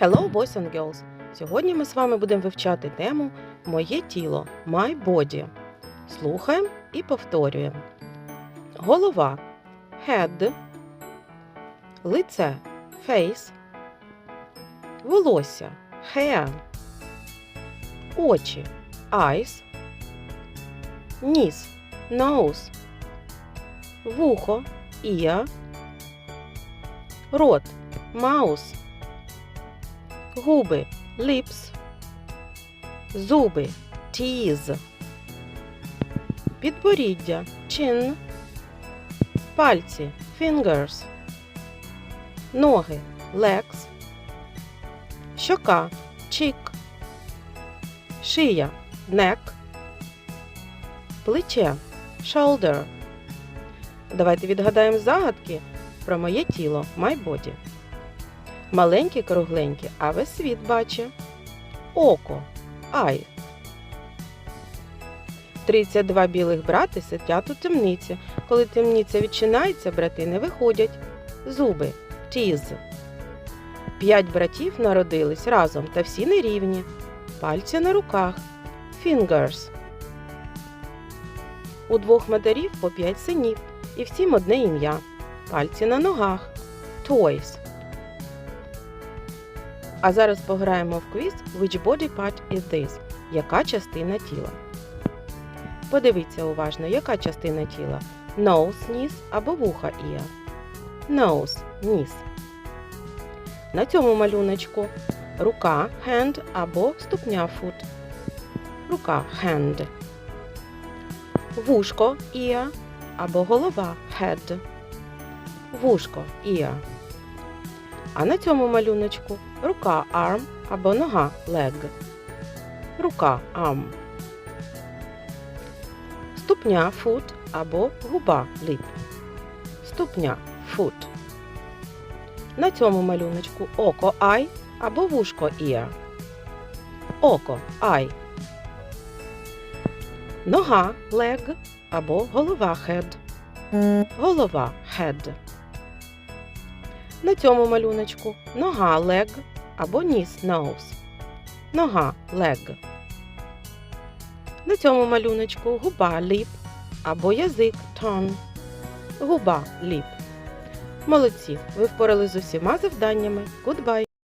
Hello, boys and girls! Сьогодні ми з вами будемо вивчати тему Моє тіло My Body. Слухаємо і повторюємо. Голова Head. Лице Face. Волосся Hair. Очі Eyes. Ніс Nose. Вухо Ear. Рот Mouth. Губи lips, зуби teeth, підборіддя chin, пальці fingers, ноги legs, щока cheek, шия neck, плече shoulder. Давайте відгадаємо загадки про моє тіло my body. Маленькі кругленькі, а весь світ бачить. Око. Ай. 32 білих брати сидять у темниці. Коли темниця відчинається, брати не виходять. Зуби. Тіз. П'ять братів народились разом та всі нерівні. Пальці на руках. Fingers. У двох матерів по п'ять синів. І всім одне ім'я. Пальці на ногах. Toys. А зараз пограємо в квіз Which body part is this? Яка частина тіла? Подивіться уважно, яка частина тіла? Nose – ніс або вуха ear. Nose – ніс. На цьому малюночку рука hand або ступня foot. Рука hand. Вушко ear або голова head. Вушко ear. А на цьому малюночку рука arm або нога leg. Рука arm. Ступня foot або губа lip. Ступня foot. На цьому малюночку око eye або вушко ear. Око eye. Нога leg або голова head. Голова head. На цьому малюночку нога лег або ніс nose. Нога лег. На цьому малюночку губа ліп або язик tongue. Губа ліп. Молодці! Ви впорали з усіма завданнями. Goodbye!